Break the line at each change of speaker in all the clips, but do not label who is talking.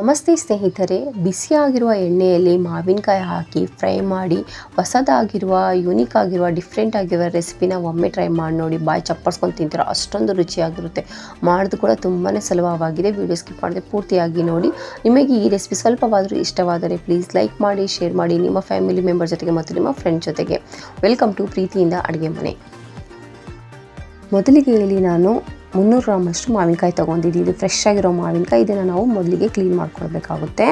ನಮಸ್ತೆ ಸ್ನೇಹಿತರೆ, ಬಿಸಿಯಾಗಿರುವ ಎಣ್ಣೆಯಲ್ಲಿ ಮಾವಿನಕಾಯಿ ಹಾಕಿ ಫ್ರೈ ಮಾಡಿ, ಹೊಸದಾಗಿರುವ ಯೂನಿಕ್ ಆಗಿರುವ ಡಿಫ್ರೆಂಟ್ ಆಗಿರುವ ರೆಸಿಪಿನ ಒಮ್ಮೆ ಟ್ರೈ ಮಾಡಿ ನೋಡಿ, ಬಾಯಿ ಚಪ್ಪರ್ಸ್ಕೊಂಡು ತಿಂತೀರೋ, ಅಷ್ಟೊಂದು ರುಚಿಯಾಗಿರುತ್ತೆ. ಮಾಡೋದು ಕೂಡ ತುಂಬಾ ಸುಲಭವಾಗಿದೆ ವಿಡಿಯೋ ಸ್ಕಿಪ್ ಮಾಡದೆ ಪೂರ್ತಿಯಾಗಿ ನೋಡಿ. ನಿಮಗೆ ಈ ರೆಸಿಪಿ ಸ್ವಲ್ಪವಾದರೂ ಇಷ್ಟವಾದರೆ ಪ್ಲೀಸ್ ಲೈಕ್ ಮಾಡಿ ಶೇರ್ ಮಾಡಿ ನಿಮ್ಮ ಫ್ಯಾಮಿಲಿ ಮೆಂಬರ್ ಜೊತೆಗೆ ಮತ್ತು ನಿಮ್ಮ ಫ್ರೆಂಡ್ ಜೊತೆಗೆ. ವೆಲ್ಕಮ್ ಟು ಪ್ರೀತಿಯಿಂದ ಅಡುಗೆ ಮನೆ. ಮೊದಲಿಗೆ ಇಲ್ಲಿ ನಾನು ಮುನ್ನೂರು ಗ್ರಾಮಷ್ಟು ಮಾವಿನಕಾಯಿ ತೊಗೊಂಡಿದ್ದೀವಿ. ಫ್ರೆಶ್ ಆಗಿರೋ ಮಾವಿನಕಾಯಿ. ಇದನ್ನು ನಾವು ಮೊದಲಿಗೆ ಕ್ಲೀನ್ ಮಾಡ್ಕೊಳ್ಬೇಕಾಗುತ್ತೆ.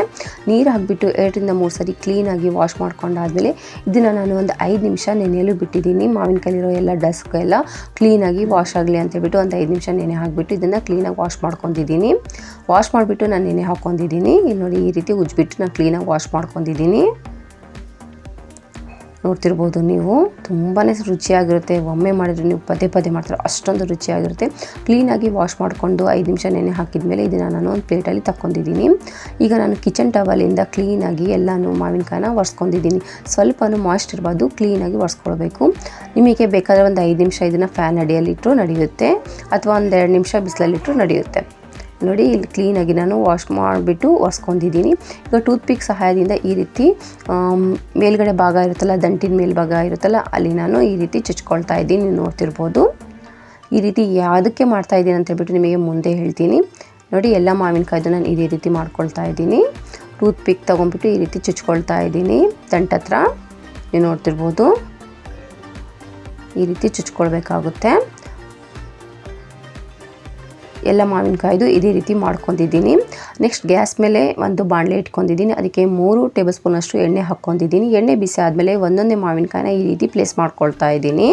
ನೀರು ಹಾಕಿಬಿಟ್ಟು ಎರಡರಿಂದ ಮೂರು ಸರಿ ಕ್ಲೀನಾಗಿ ವಾಶ್ ಮಾಡ್ಕೊಂಡಾದಮೇಲೆ ಇದನ್ನು ನಾನು ಒಂದು ಐದು ನಿಮಿಷ ನೆನೆಯಲು ಬಿಟ್ಟಿದ್ದೀನಿ. ಮಾವಿನಕಾಯಿರೋ ಎಲ್ಲ ಡಸ್ಕ್ ಎಲ್ಲ ಕ್ಲೀನಾಗಿ ವಾಶ್ ಆಗಲಿ ಅಂತೇಳ್ಬಿಟ್ಟು ಒಂದು ಐದು ನಿಮಿಷ ನೆನೆ ಹಾಕಿಬಿಟ್ಟು ಇದನ್ನು ಕ್ಲೀನಾಗಿ ವಾಶ್ ಮಾಡ್ಕೊಂಡಿದ್ದೀನಿ. ವಾಶ್ ಮಾಡಿಬಿಟ್ಟು ನಾನು ನೆನೆ ಹಾಕ್ಕೊಂಡಿದ್ದೀನಿ ಇಲ್ಲಿ ನೋಡಿ ಈ ರೀತಿ ಉಜ್ಬಿಟ್ಟು ನಾನು ಕ್ಲೀನಾಗಿ ವಾಶ್ ಮಾಡ್ಕೊಂಡಿದ್ದೀನಿ. ನೋಡ್ತಿರ್ಬೋದು ನೀವು. ತುಂಬಾ ರುಚಿಯಾಗಿರುತ್ತೆ. ಒಮ್ಮೆ ಮಾಡಿದ್ರೆ ನೀವು ಪದೇ ಪದೇ ಮಾಡ್ತಾರೆ. ಅಷ್ಟೊಂದು ರುಚಿಯಾಗಿರುತ್ತೆ. ಕ್ಲೀನಾಗಿ ವಾಶ್ ಮಾಡಿಕೊಂಡು ಐದು ನಿಮಿಷ ನೆನೆ ಹಾಕಿದ ಮೇಲೆ ಇದನ್ನು ನಾನು ಒಂದು ಪ್ಲೇಟಲ್ಲಿ ತಕ್ಕೊಂಡಿದ್ದೀನಿ. ಈಗ ನಾನು ಕಿಚನ್ ಟವಲಿಂದ ಕ್ಲೀನಾಗಿ ಎಲ್ಲನೂ ಮಾವಿನಕಾಯಿನ ಒರೆಸ್ಕೊಂಡಿದ್ದೀನಿ. ಸ್ವಲ್ಪನೂ ಮಾಯ್ಸ್ಟ್ ಇರಬಾರ್ದು. ಕ್ಲೀನಾಗಿ ಒರೆಸ್ಕೊಳ್ಬೇಕು. ನಿಮಗೆ ಬೇಕಾದರೆ ಒಂದು ಐದು ನಿಮಿಷ ಇದನ್ನು ಫ್ಯಾನ್ ಅಡಿಯಲ್ಲಿಟ್ಟರು ನಡೆಯುತ್ತೆ. ಅಥವಾ ಒಂದು ಎರಡು ನಿಮಿಷ ಬಿಸಿಲಲ್ಲಿಟ್ಟರು ನಡೆಯುತ್ತೆ. ನೋಡಿ, ಇಲ್ಲಿ ಕ್ಲೀನಾಗಿ ನಾನು ವಾಶ್ ಮಾಡಿಬಿಟ್ಟು ಒರೆಸ್ಕೊಂಡಿದ್ದೀನಿ. ಈಗ ಟೂತ್ ಪಿಕ್ ಸಹಾಯದಿಂದ ಈ ರೀತಿ ಮೇಲ್ಗಡೆ ಭಾಗ ಇರುತ್ತಲ್ಲ, ದಂಟಿನ ಮೇಲ್ಭಾಗ ಇರುತ್ತಲ್ಲ, ಅಲ್ಲಿ ನಾನು ಈ ರೀತಿ ಚುಚ್ಕೊಳ್ತಾ ಇದ್ದೀನಿ, ನೀವು ನೋಡ್ತಿರ್ಬೋದು. ಈ ರೀತಿ ಯಾವುದಕ್ಕೆ ಮಾಡ್ತಾ ಇದ್ದೀನಿ ಅಂತ ಹೇಳ್ಬಿಟ್ಟು ನಿಮಗೆ ಮುಂದೆ ಹೇಳ್ತೀನಿ. ನೋಡಿ, ಎಲ್ಲ ಮಾವಿನಕಾಯ್ದು ನಾನು ಇದೇ ರೀತಿ ಮಾಡ್ಕೊಳ್ತಾ ಇದ್ದೀನಿ. ಟೂತ್ ಪಿಕ್ ತೊಗೊಂಡ್ಬಿಟ್ಟು ಈ ರೀತಿ ಚುಚ್ಕೊಳ್ತಾ ಇದ್ದೀನಿ. ದಂಟ ಹತ್ರ, ನೀವು ನೋಡ್ತಿರ್ಬೋದು. ಈ ರೀತಿ ಚುಚ್ಕೊಳ್ಬೇಕಾಗುತ್ತೆ. ಎಲ್ಲ ಮಾವಿನಕಾಯ್ದು ಇದೇ ರೀತಿ ಮಾಡ್ಕೊಂಡಿದ್ದೀನಿ. ನೆಕ್ಸ್ಟ್ ಗ್ಯಾಸ್ ಮೇಲೆ ಒಂದು ಬಾಣಲೆ ಇಟ್ಕೊಂಡಿದ್ದೀನಿ. ಅದಕ್ಕೆ ಮೂರು ಟೇಬಲ್ ಸ್ಪೂನಷ್ಟು ಎಣ್ಣೆ ಹಾಕ್ಕೊಂಡಿದ್ದೀನಿ. ಎಣ್ಣೆ ಬಿಸಿ ಆದಮೇಲೆ ಒಂದೊಂದೇ ಮಾವಿನಕಾಯಿನ ಈ ರೀತಿ ಪ್ಲೇಸ್ ಮಾಡ್ಕೊಳ್ತಾ ಇದ್ದೀನಿ.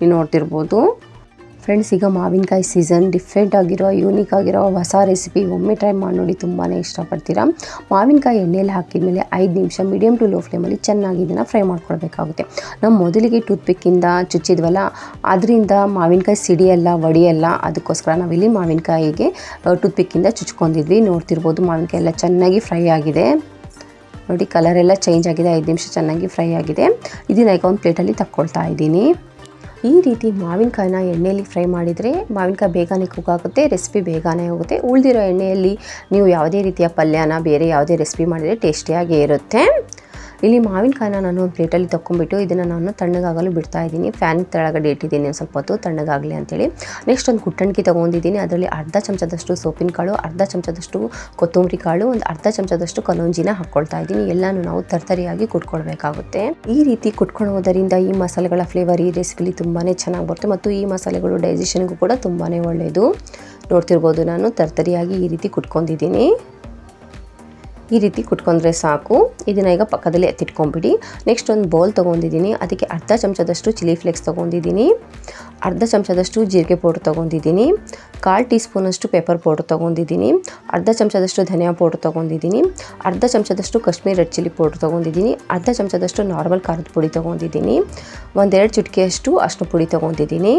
ನೀವು ನೋಡ್ತಿರ್ಬೋದು. ಫ್ರೆಂಡ್ಸ್ ಈಗ ಮಾವಿನಕಾಯಿ ಸೀಸನ್ ಡಿಫ್ರೆಂಟ್ ಆಗಿರೋ ಯೂನಿಕ್ ಆಗಿರೋ ಹೊಸ ರೆಸಿಪಿ ಒಮ್ಮೆ ಟ್ರೈ ಮಾಡಿ ನೋಡಿ ತುಂಬಾ ಇಷ್ಟಪಡ್ತೀರಾ? ಮಾವಿನಕಾಯಿ ಎಣ್ಣೆಯಲ್ಲಿ ಹಾಕಿದ್ಮೇಲೆ ಐದು ನಿಮಿಷ ಮೀಡಿಯಮ್ ಟು ಲೋ ಫ್ಲೇಮಲ್ಲಿ ಚೆನ್ನಾಗಿ ಇದನ್ನು ಫ್ರೈ ಮಾಡ್ಕೊಳ್ಬೇಕಾಗುತ್ತೆ ನಾವು ಮೊದಲಿಗೆ ಟೂತ್ ಪಿಕ್ಕಿಂದ ಚುಚ್ಚಿದ್ವಲ್ಲ, ಅದರಿಂದ ಮಾವಿನಕಾಯಿ ಸಿಡಿಯಲ್ಲ, ಒಡಿಯಲ್ಲ, ಅದಕ್ಕೋಸ್ಕರ ನಾವಿಲ್ಲಿ ಮಾವಿನಕಾಯಿಗೆ ಟೂತ್ ಪಿಕ್ಕಿಂದ ಚುಚ್ಕೊಂಡಿದ್ವಿ ನೋಡ್ತಿರ್ಬೋದು ಮಾವಿನಕಾಯಿ ಎಲ್ಲ ಚೆನ್ನಾಗಿ ಫ್ರೈ ಆಗಿದೆ. ನೋಡಿ ಕಲರ್ ಎಲ್ಲ ಚೇಂಜ್ ಆಗಿದೆ. ಐದು ನಿಮಿಷ ಚೆನ್ನಾಗಿ ಫ್ರೈ ಆಗಿದೆ. ಇದನ್ನ ಈಗ ಒಂದು ಪ್ಲೇಟಲ್ಲಿ ತಕ್ಕೊಳ್ತಾ ಇದ್ದೀನಿ. ಈ ರೀತಿ ಮಾವಿನಕಾಯಿನ ಎಣ್ಣೆಯಲ್ಲಿ ಫ್ರೈ ಮಾಡಿದರೆ ಮಾವಿನಕಾಯಿ ಬೇಗನೆ ಕುಕ್ ಆಗುತ್ತೆ ರೆಸಿಪಿ ಬೇಗನೆ ಹೋಗುತ್ತೆ. ಉಳಿದಿರೋ ಎಣ್ಣೆಯಲ್ಲಿ ನೀವು ಯಾವುದೇ ರೀತಿಯ ಪಲ್ಯನ, ಬೇರೆ ಯಾವುದೇ ರೆಸಿಪಿ ಮಾಡಿದರೆ ಟೇಸ್ಟಿಯಾಗೇ ಇರುತ್ತೆ. ಇಲ್ಲಿ ಮಾವಿನಕಾಯಿನ ನಾನು ಒಂದು ಪ್ಲೇಟಲ್ಲಿ ತೊಗೊಂಡ್ಬಿಟ್ಟು ಇದನ್ನು ನಾನು ತಣ್ಣಗಾಗಲು ಬಿಡ್ತಾ ಇದ್ದೀನಿ. ಫ್ಯಾನ್ ಕೆಳಗಡೆ ಇಟ್ಟಿದ್ದೀನಿ ಒಂದು ಸ್ವಲ್ಪ ಹೊತ್ತು, ತಣ್ಣಗಾಗಲಿ ಅಂತೇಳಿ. ನೆಕ್ಸ್ಟ್ ಒಂದು ಕುಟ್ಟಣಿಕೆ ತೊಗೊಂಡಿದ್ದೀನಿ. ಅದರಲ್ಲಿ ಅರ್ಧ ಚಮಚದಷ್ಟು ಸೋಪಿನ ಕಾಳು, ಅರ್ಧ ಚಮಚದಷ್ಟು ಕೊತ್ತಂಬರಿ ಕಾಳು, ಒಂದು ಅರ್ಧ ಚಮಚದಷ್ಟು ಕಲೋಂಜಿನ ಹಾಕ್ಕೊಳ್ತಾ ಇದ್ದೀನಿ. ಎಲ್ಲನೂ ನಾವು ತರ್ತರಿಯಾಗಿ ಕುಟ್ಕೊಳ್ಬೇಕಾಗುತ್ತೆ. ಈ ರೀತಿ ಕುಟ್ಕೊಳ್ಳೋದರಿಂದ ಈ ಮಸಾಲೆಗಳ ಫ್ಲೇವರ್ ಈ ರೆಸಿಪಿಲಿ ತುಂಬಾ ಚೆನ್ನಾಗಿ ಬರುತ್ತೆ ಮತ್ತು ಈ ಮಸಾಲೆಗಳು ಡೈಜೆಷನ್ಗೂ ಕೂಡ ತುಂಬಾ ಒಳ್ಳೆಯದು ನೋಡ್ತಿರ್ಬೋದು ನಾನು, ತರ್ತರಿಯಾಗಿ ಈ ರೀತಿ ಕುಟ್ಕೊಂಡಿದ್ದೀನಿ. ಈ ರೀತಿ ಕುಟ್ಕೊಂಡ್ರೆ ಸಾಕು. ಇದನ್ನು ಈಗ ಪಕ್ಕದಲ್ಲಿ ಎತ್ತಿಟ್ಕೊಂಬಿಡಿ ನೆಕ್ಸ್ಟ್ ಒಂದು ಬೌಲ್ ತೊಗೊಂಡಿದ್ದೀನಿ. ಅದಕ್ಕೆ ಅರ್ಧ ಚಮಚದಷ್ಟು ಚಿಲ್ಲಿ ಫ್ಲೇಕ್ಸ್ ತೊಗೊಂಡಿದ್ದೀನಿ. ಅರ್ಧ ಚಮಚದಷ್ಟು ಜೀರಿಗೆ ಪೌಡ್ರ್ ತೊಗೊಂಡಿದ್ದೀನಿ. ಕಾಲು ಟೀ ಸ್ಪೂನಷ್ಟು ಪೆಪ್ಪರ್ ಪೌಡ್ರ್ ತೊಗೊಂಡಿದ್ದೀನಿ. ಅರ್ಧ ಚಮಚದಷ್ಟು ಧನಿಯಾ ಪೌಡ್ರ್ ತೊಗೊಂಡಿದ್ದೀನಿ. ಅರ್ಧ ಚಮಚದಷ್ಟು ಕಾಶ್ಮೀರ್ ರೆಡ್ ಚಿಲ್ಲಿ ಪೌಡ್ರ್ ತೊಗೊಂಡಿದ್ದೀನಿ. ಅರ್ಧ ಚಮಚದಷ್ಟು ನಾರ್ಮಲ್ ಖಾರದ ಪುಡಿ ತೊಗೊಂಡಿದ್ದೀನಿ. ಒಂದೆರಡು ಚುಟಕಿಯಷ್ಟು ಅಷ್ಟು ಪುಡಿ ತೊಗೊಂಡಿದ್ದೀನಿ.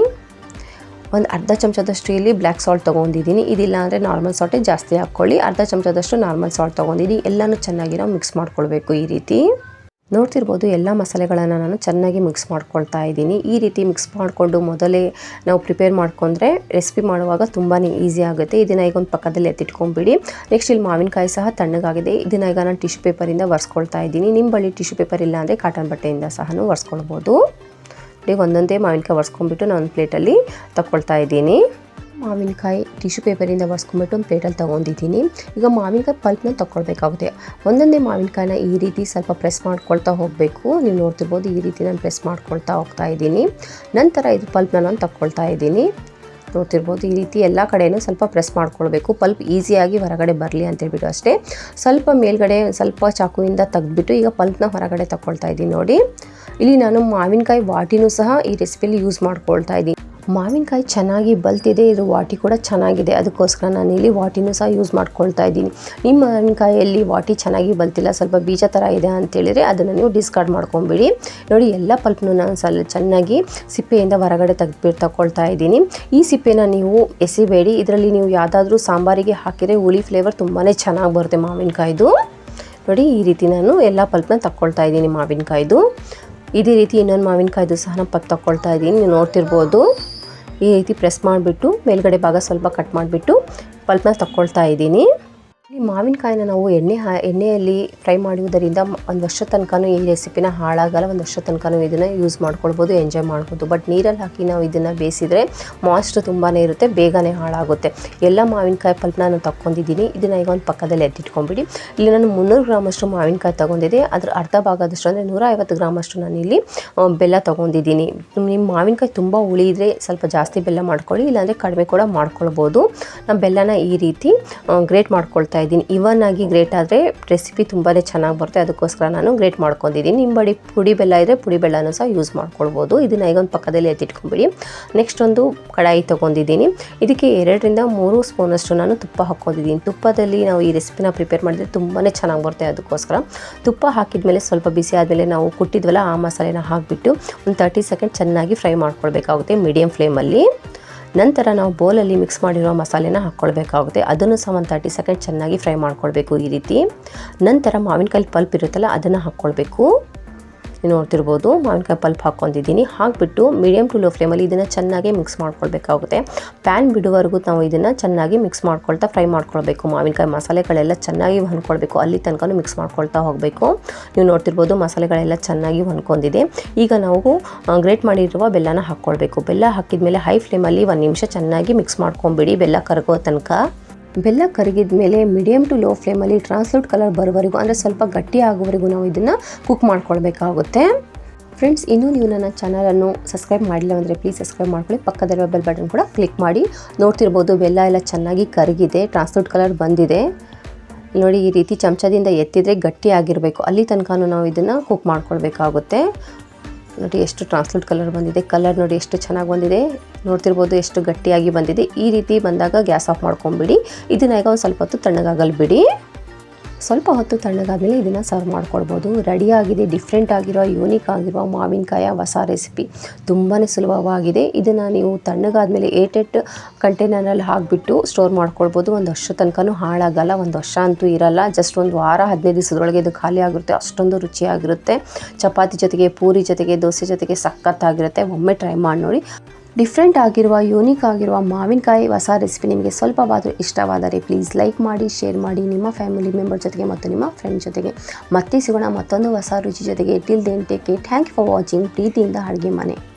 ಒಂದು ಅರ್ಧ ಚಮಚದಷ್ಟು ಇಲ್ಲಿ ಬ್ಲ್ಯಾಕ್ ಸಾಲ್ಟ್ ತೊಗೊಂಡಿದ್ದೀನಿ. ಇದಿಲ್ಲ ಅಂದರೆ ನಾರ್ಮಲ್ ಸಾಲ್ಟೇ ಜಾಸ್ತಿ ಹಾಕ್ಕೊಳ್ಳಿ. ಅರ್ಧ ಚಮಚದಷ್ಟು ನಾರ್ಮಲ್ ಸಾಲ್ಟ್ ತೊಗೊಂಡಿದ್ದೀನಿ. ಎಲ್ಲನೂ ಚೆನ್ನಾಗಿ ನಾವು ಮಿಕ್ಸ್ ಮಾಡ್ಕೊಳ್ಬೇಕು ಈ ರೀತಿ. ನೋಡ್ತಿರ್ಬೋದು ಎಲ್ಲ ಮಸಾಲೆಗಳನ್ನು ನಾನು ಚೆನ್ನಾಗಿ ಮಿಕ್ಸ್ ಮಾಡ್ಕೊಳ್ತಾ ಇದ್ದೀನಿ. ಈ ರೀತಿ ಮಿಕ್ಸ್ ಮಾಡಿಕೊಂಡು ಮೊದಲೇ ನಾವು ಪ್ರಿಪೇರ್ ಮಾಡ್ಕೊಂಡ್ರೆ ರೆಸಿಪಿ ಮಾಡುವಾಗ ತುಂಬಾ ಈಸಿ ಆಗುತ್ತೆ. ಇದನ್ನು ಈಗ ಒಂದು ಪಕ್ಕದಲ್ಲಿ ಎತ್ತಿಟ್ಕೊಂಬಿಡಿ. ನೆಕ್ಸ್ಟ್ ಇಲ್ಲಿ ಮಾವಿನಕಾಯಿ ಸಹ ತಣ್ಣಗಾಗಿದೆ. ಇದನ್ನು ಈಗ ನಾನು ಟಿಶ್ಯೂ ಪೇಪರಿಂದ ಒರೆಸ್ಕೊಳ್ತಾ ಇದ್ದೀನಿ. ನಿಮ್ಮ ಬಳಿ ಟಿಶ್ಯೂ ಪೇಪರ್ ಇಲ್ಲ ಅಂದರೆ ಕಾಟನ್ ಬಟ್ಟೆಯಿಂದ ಸಹ ಒರೆಸ್ಕೊಳ್ಬೋದು. ನೋಡಿ ಒಂದೊಂದೇ ಮಾವಿನಕಾಯಿ ಒರೆಸ್ಕೊಂಡ್ಬಿಟ್ಟು ನಾನು ಒಂದು ಪ್ಲೇಟಲ್ಲಿ ತಗೊಳ್ತಾ ಇದ್ದೀನಿ ಮಾವಿನಕಾಯಿ ಟಿಶ್ಯೂ ಪೇಪರಿಂದ ಒರೆಸ್ಕೊಂಡ್ಬಿಟ್ಟು ಒಂದು ಪ್ಲೇಟಲ್ಲಿ ತೊಗೊಂಡಿದ್ದೀನಿ. ಈಗ ಮಾವಿನಕಾಯಿ ಪಲ್ಪ್ನ ತಗೊಳ್ಬೇಕಾಗುತ್ತೆ ಒಂದೊಂದೇ ಮಾವಿನಕಾಯಿನ ಈ ರೀತಿ ಸ್ವಲ್ಪ ಪ್ರೆಸ್ ಮಾಡ್ಕೊಳ್ತಾ ಹೋಗಬೇಕು. ನೀವು ನೋಡ್ತಿರ್ಬೋದು ಈ ರೀತಿ ನಾನು ಪ್ರೆಸ್ ಮಾಡ್ಕೊಳ್ತಾ ಹೋಗ್ತಾ ಇದ್ದೀನಿ. ನಂತರ ಇದು ಪಲ್ಪ್ನ ನಾನು ತಗೊಳ್ತಾ ಇದ್ದೀನಿ. ನೋಡ್ತಿರ್ಬೋದು ಈ ರೀತಿ ಎಲ್ಲ ಕಡೆಯೂ ಸ್ವಲ್ಪ ಪ್ರೆಸ್ ಮಾಡ್ಕೊಳ್ಬೇಕು. ಪಲ್ಪ್ ಈಸಿಯಾಗಿ ಹೊರಗಡೆ ಬರಲಿ ಅಂತೇಳ್ಬಿಟ್ಟು ಅಷ್ಟೇ. ಸ್ವಲ್ಪ ಮೇಲ್ಗಡೆ ಸ್ವಲ್ಪ ಚಾಕುವಿಂದ ತೆಗೆದ್ಬಿಟ್ಟು ಈಗ ಪಲ್ಪ್ನ ಹೊರಗಡೆ ತಗೊಳ್ತಾ ಇದ್ದೀನಿ ನೋಡಿ. ಇಲ್ಲಿ ನಾನು ಮಾವಿನಕಾಯಿ ವಾಟಿನೂ ಸಹ ಈ ರೆಸಿಪಿಯಲ್ಲಿ ಯೂಸ್ ಮಾಡ್ಕೊಳ್ತಾ ಇದ್ದೀನಿ. ಮಾವಿನಕಾಯಿ ಚೆನ್ನಾಗಿ ಬಲ್ತಿದೆ, ಇದು ವಾಟಿ ಕೂಡ ಚೆನ್ನಾಗಿದೆ. ಅದಕ್ಕೋಸ್ಕರ ನಾನು ಇಲ್ಲಿ ವಾಟಿನೂ ಸಹ ಯೂಸ್ ಮಾಡ್ಕೊಳ್ತಾ ಇದ್ದೀನಿ. ನಿಮ್ಮ ಮಾವಿನಕಾಯಲ್ಲಿ ವಾಟಿ ಚೆನ್ನಾಗಿ ಬಲ್ತಿಲ್ಲ, ಸ್ವಲ್ಪ ಬೀಜ ಥರ ಇದೆ ಅಂತೇಳಿದರೆ ಅದನ್ನು ನೀವು ಡಿಸ್ಕಾರ್ಡ್ ಮಾಡ್ಕೊಂಬಿಡಿ. ನೋಡಿ, ಎಲ್ಲ ಪಲ್ಪ್ನೂ ನಾನು ಸಲ ಚೆನ್ನಾಗಿ ಸಿಪ್ಪೆಯಿಂದ ಹೊರಗಡೆ ತೆಗೆದು ತಗೊಳ್ತಾ ಇದ್ದೀನಿ. ಈ ಸಿಪ್ಪೆನ ನೀವು ಎಸಿಬೇಡಿ. ಇದರಲ್ಲಿ ನೀವು ಯಾವುದಾದ್ರೂ ಸಾಂಬಾರಿಗೆ ಹಾಕಿದರೆ ಹುಳಿ ಫ್ಲೇವರ್ ತುಂಬಾ ಚೆನ್ನಾಗಿ ಬರುತ್ತೆ ಮಾವಿನಕಾಯ್ದು. ನೋಡಿ, ಈ ರೀತಿ ನಾನು ಎಲ್ಲ ಪಲ್ಪ್ನ ತಗೊಳ್ತಾ ಇದ್ದೀನಿ ಮಾವಿನಕಾಯ್ದು. ಇದೇ ರೀತಿ ಇನ್ನೊಂದು ಮಾವಿನಕಾಯ್ದು ಸಹ ನಾನು ಪಕ್ಕ ತಗೊಳ್ತಾ ಇದ್ದೀನಿ. ನೀವು ನೋಡ್ತಿರ್ಬೋದು. ಈ ರೀತಿ ಪ್ರೆಸ್ ಮಾಡಿಬಿಟ್ಟು ಮೇಲ್ಗಡೆ ಭಾಗ ಸ್ವಲ್ಪ ಕಟ್ ಮಾಡಿಬಿಟ್ಟು ಪಲ್ಪ್ನ ತಕ್ಕೊಳ್ತಾ ಇದ್ದೀನಿ. ಈ ಮಾವಿನಕಾಯಿನ ನಾವು ಎಣ್ಣೆ ಹಾ, ಎಣ್ಣೆಯಲ್ಲಿ ಫ್ರೈ ಮಾಡುವುದರಿಂದ ಒಂದು ವರ್ಷ ತನಕನೂ ಈ ರೆಸಿಪಿನ ಹಾಳಾಗಲ್ಲ, ಒಂದು ವರ್ಷ ತನಕನೂ ಇದನ್ನು ಯೂಸ್ ಮಾಡ್ಕೊಳ್ಬೋದು ಎಂಜಾಯ್ ಮಾಡ್ಬೋದು ಬಟ್ ನೀರಲ್ಲಿ ಹಾಕಿ ನಾವು ಇದನ್ನು ಬೇಯಿಸಿದರೆ ಮಾಯ್ಸ್ಟ್ರು ತುಂಬಾ ಇರುತ್ತೆ, ಬೇಗನೆ ಹಾಳಾಗುತ್ತೆ. ಎಲ್ಲ ಮಾವಿನಕಾಯಿ ಪಲ್ಪನ ನಾನು ತಕ್ಕೊಂಡಿದ್ದೀನಿ. ಇದನ್ನು ಈಗ ಒಂದು ಪಕ್ಕದಲ್ಲಿ ಎತ್ತಿಟ್ಕೊಂಬಿಡಿ ಇಲ್ಲಿ ನಾನು ಮುನ್ನೂರು ಗ್ರಾಮಷ್ಟು ಮಾವಿನಕಾಯಿ ತೊಗೊಂಡಿದ್ದೆ. ಅದರ ಅರ್ಧ ಭಾಗದಷ್ಟು ಅಂದರೆ ನೂರ ಐವತ್ತು ಗ್ರಾಮಷ್ಟು ನಾನು ಇಲ್ಲಿ ಬೆಲ್ಲ ತೊಗೊಂಡಿದ್ದೀನಿ. ನಿಮ್ಮ ಮಾವಿನಕಾಯಿ ತುಂಬ ಹುಳಿ ಇದ್ದರೆ ಸ್ವಲ್ಪ ಜಾಸ್ತಿ ಬೆಲ್ಲ ಮಾಡ್ಕೊಳ್ಳಿ, ಇಲ್ಲಾಂದರೆ ಕಡಿಮೆ ಕೂಡ ಮಾಡ್ಕೊಳ್ಬೋದು. ನಾನು ಬೆಲ್ಲನ ಈ ರೀತಿ ಗ್ರೇಟ್ ಮಾಡ್ಕೊಳ್ತಾ ಇದ್ದೀನಿ. ಇವನ್ ಆಗಿ ಗ್ರೇಟ್ ಆದರೆ ರೆಸಿಪಿ ತುಂಬಾ ಚೆನ್ನಾಗಿ ಬರುತ್ತೆ. ಅದಕ್ಕೋಸ್ಕರ ನಾನು ಗ್ರೇಟ್ ಮಾಡ್ಕೊಂಡಿದ್ದೀನಿ. ನಿಮ್ಮ ಬಳಿ ಪುಡಿ ಬೆಲ್ಲ ಇದ್ದರೆ ಪುಡಿ ಬೆಲ್ಲನೂ ಸಹ ಯೂಸ್ ಮಾಡ್ಕೊಳ್ಬೋದು. ಇದನ್ನ ಈಗ ಒಂದು ಪಕ್ಕದಲ್ಲಿ ಎತ್ತಿಟ್ಕೊಂಬಿಡಿ. ನೆಕ್ಸ್ಟ್ ಒಂದು ಕಡಾಯಿ ತೊಗೊಂಡಿದ್ದೀನಿ. ಇದಕ್ಕೆ ಎರಡರಿಂದ ಮೂರು ಸ್ಪೂನಷ್ಟು ನಾನು ತುಪ್ಪ ಹಾಕ್ಕೊಂಡಿದ್ದೀನಿ. ತುಪ್ಪದಲ್ಲಿ ನಾವು ಈ ರೆಸಿಪಿನ ಪ್ರಿಪೇರ್ ಮಾಡಿದರೆ ತುಂಬಾ ಚೆನ್ನಾಗಿ ಬರುತ್ತೆ ಅದಕ್ಕೋಸ್ಕರ. ತುಪ್ಪ ಹಾಕಿದ್ಮೇಲೆ ಸ್ವಲ್ಪ ಬಿಸಿ ಆದಮೇಲೆ ನಾವು ಕುಟ್ಟಿದ್ವಲ್ಲ ಆ ಮಸಾಲೆನ ಹಾಕಿಬಿಟ್ಟು ಒಂದು ತರ್ಟಿ ಸೆಕೆಂಡ್ ಚೆನ್ನಾಗಿ ಫ್ರೈ ಮಾಡ್ಕೊಳ್ಬೇಕಾಗುತ್ತೆ ಮೀಡಿಯಮ್ ಫ್ಲೇಮಲ್ಲಿ ನಂತರ ನಾವು ಬೌಲಲ್ಲಿ ಮಿಕ್ಸ್ ಮಾಡಿರೋ ಮಸಾಲೆನ ಹಾಕ್ಕೊಳ್ಬೇಕಾಗುತ್ತೆ. ಅದನ್ನು ಸಹ ಒಂದು ತರ್ಟಿ ಸೆಕೆಂಡ್ ಚೆನ್ನಾಗಿ ಫ್ರೈ ಮಾಡ್ಕೊಳ್ಬೇಕು ಈ ರೀತಿ. ನಂತರ ಮಾವಿನಕಾಯಿ ಪಲ್ಪ್ ಇರುತ್ತಲ್ಲ, ಅದನ್ನು ಹಾಕ್ಕೊಳ್ಬೇಕು. ನೋಡ್ತಿರ್ಬೋದು. ಮಾವಿನಕಾಯಿ ಪಲ್ಪ್ ಹಾಕ್ಕೊಂಡಿದ್ದೀನಿ. ಹಾಕಿಬಿಟ್ಟು ಮೀಡಿಯಮ್ ಟು ಲೋ ಫ್ಲೇಮಲ್ಲಿ ಇದನ್ನು ಚೆನ್ನಾಗಿ ಮಿಕ್ಸ್ ಮಾಡ್ಕೊಳ್ಬೇಕಾಗುತ್ತೆ. ಪ್ಯಾನ್ ಬಿಡುವವರೆಗೂ ನಾವು ಇದನ್ನು ಚೆನ್ನಾಗಿ ಮಿಕ್ಸ್ ಮಾಡ್ಕೊಳ್ತಾ ಫ್ರೈ ಮಾಡ್ಕೊಳ್ಬೇಕು. ಮಾವಿನಕಾಯಿ ಮಸಾಲೆಗಳೆಲ್ಲ ಚೆನ್ನಾಗಿ ಹೊಂದ್ಕೊಳ್ಬೇಕು. ಅಲ್ಲಿ ತನಕ ಮಿಕ್ಸ್ ಮಾಡ್ಕೊಳ್ತಾ ಹೋಗಬೇಕು. ನೀವು ನೋಡ್ತಿರ್ಬೋದು ಮಸಾಲೆಗಳೆಲ್ಲ ಚೆನ್ನಾಗಿ ಹೊಂದ್ಕೊಂಡಿದೆ. ಈಗ ನಾವು ಗ್ರೇಟ್ ಮಾಡಿರುವ ಬೆಲ್ಲನ ಹಾಕ್ಕೊಳ್ಬೇಕು. ಬೆಲ್ಲ ಹಾಕಿದ ಮೇಲೆ ಹೈ ಫ್ಲೇಮಲ್ಲಿ ಒಂದು ನಿಮಿಷ ಚೆನ್ನಾಗಿ ಮಿಕ್ಸ್ ಮಾಡ್ಕೊಂಬಿಡಿ. ಬೆಲ್ಲ ಕರಗೋ ತನಕ. ಬೆಲ್ಲ ಕರಗಿದ ಮೇಲೆ ಮೀಡಿಯಮ್ ಟು ಲೋ ಫ್ಲೇಮಲ್ಲಿ ಟ್ರಾನ್ಸ್ಲೂಟ್ ಕಲರ್ ಬರೋವರೆಗೂ ಅಂದರೆ ಸ್ವಲ್ಪ ಗಟ್ಟಿ ಆಗೋವರೆಗೂ ನಾವು ಇದನ್ನು ಕುಕ್ ಮಾಡ್ಕೊಳ್ಬೇಕಾಗುತ್ತೆ. ಫ್ರೆಂಡ್ಸ್ ಇನ್ನೂ ನೀವು ನನ್ನ ಚಾನಲನ್ನು ಸಬ್ಸ್ಕ್ರೈಬ್ ಮಾಡಿಲ್ಲ ಅಂದರೆ ಪ್ಲೀಸ್ ಸಬ್ಸ್ಕ್ರೈಬ್ ಮಾಡ್ಕೊಳ್ಳಿ. ಪಕ್ಕದಲ್ಲಿರೋ ಬೆಲ್ ಬಟನ್ ಕೂಡ ಕ್ಲಿಕ್ ಮಾಡಿ. ನೋಡ್ತಿರ್ಬೋದು ಬೆಲ್ಲ ಎಲ್ಲ ಚೆನ್ನಾಗಿ ಕರಗಿದೆ ಟ್ರಾನ್ಸ್ಲೂಟ್ ಕಲರ್ ಬಂದಿದೆ. ನೋಡಿ, ಈ ರೀತಿ ಚಮಚದಿಂದ ಎತ್ತಿದರೆ ಗಟ್ಟಿ ಆಗಿರಬೇಕು. ಅಲ್ಲಿ ತನಕ ನಾವು ಇದನ್ನು ಕುಕ್ ಮಾಡ್ಕೊಳ್ಬೇಕಾಗುತ್ತೆ. ನೋಡಿ ಎಷ್ಟು ಟ್ರಾನ್ಸ್ಲೇಟ್ ಕಲರ್ ಬಂದಿದೆ, ಕಲರ್ ನೋಡಿ ಎಷ್ಟು ಚೆನ್ನಾಗಿ ಬಂದಿದೆ, ನೋಡ್ತಿರ್ಬೋದು ಎಷ್ಟು ಗಟ್ಟಿಯಾಗಿ ಬಂದಿದೆ. ಈ ರೀತಿ ಬಂದಾಗ ಗ್ಯಾಸ್ ಆಫ್ ಮಾಡ್ಕೊಂಬಿಡಿ. ಇದನ್ನ ಈಗ ಒಂದು ಸ್ವಲ್ಪ ಹೊತ್ತು ತಣ್ಣಗಾಗಲ್ ಬಿಡಿ ಸ್ವಲ್ಪ ಹೊತ್ತು ತಣ್ಣಗಾದ್ಮೇಲೆ ಇದನ್ನು ಸರ್ವ್ ಮಾಡ್ಕೊಳ್ಬೋದು. ರೆಡಿಯಾಗಿದೆ ಡಿಫ್ರೆಂಟ್ ಆಗಿರೋ ಯೂನಿಕ್ ಆಗಿರೋ ಮಾವಿನಕಾಯ ಹೊಸ ರೆಸಿಪಿ ತುಂಬಾ ಸುಲಭವಾಗಿದೆ. ಇದನ್ನು ನೀವು ತಣ್ಣಗಾದ್ಮೇಲೆ ಏಟ್ ಕಂಟೈನರಲ್ಲಿ ಹಾಕಿಬಿಟ್ಟು ಸ್ಟೋರ್ ಮಾಡ್ಕೊಳ್ಬೋದು. ಒಂದು ವರ್ಷ ತನಕನೂ ಹಾಳಾಗಲ್ಲ. ಒಂದು ವರ್ಷ ಅಂತೂ ಇರಲ್ಲ. ಜಸ್ಟ್ ಒಂದು ವಾರ, ಹದಿನೈದು ದಿವಸದೊಳಗೆ ಇದು ಖಾಲಿ ಆಗಿರುತ್ತೆ. ಅಷ್ಟೊಂದು ರುಚಿಯಾಗಿರುತ್ತೆ. ಚಪಾತಿ ಜೊತೆಗೆ, ಪೂರಿ ಜೊತೆಗೆ, ದೋಸೆ ಜೊತೆಗೆ ಸಖತ್ತಾಗಿರುತ್ತೆ. ಒಮ್ಮೆ ಟ್ರೈ ಮಾಡಿ ನೋಡಿ. ಡಿಫ್ರೆಂಟ್ ಆಗಿರುವ, ಯೂನಿಕ್ ಆಗಿರುವ ಮಾವಿನಕಾಯಿ ಹೊಸ ರೆಸಿಪಿ ನಿಮಗೆ ಸ್ವಲ್ಪವಾದರೂ ಇಷ್ಟವಾದರೆ ಪ್ಲೀಸ್ ಲೈಕ್ ಮಾಡಿ ಶೇರ್ ಮಾಡಿ ನಿಮ್ಮ ಫ್ಯಾಮಿಲಿ ಮೆಂಬರ್ ಜೊತೆಗೆ ಮತ್ತು ನಿಮ್ಮ ಫ್ರೆಂಡ್ ಜೊತೆಗೆ. ಮತ್ತೆ ಸಿಗೋಣ ಮತ್ತೊಂದು ಹೊಸ ರುಚಿ ಜೊತೆಗೆ. Till then take thank you for watching ಪ್ರೀತಿಯಿಂದ ಅಡುಗೆ ಮನೆ.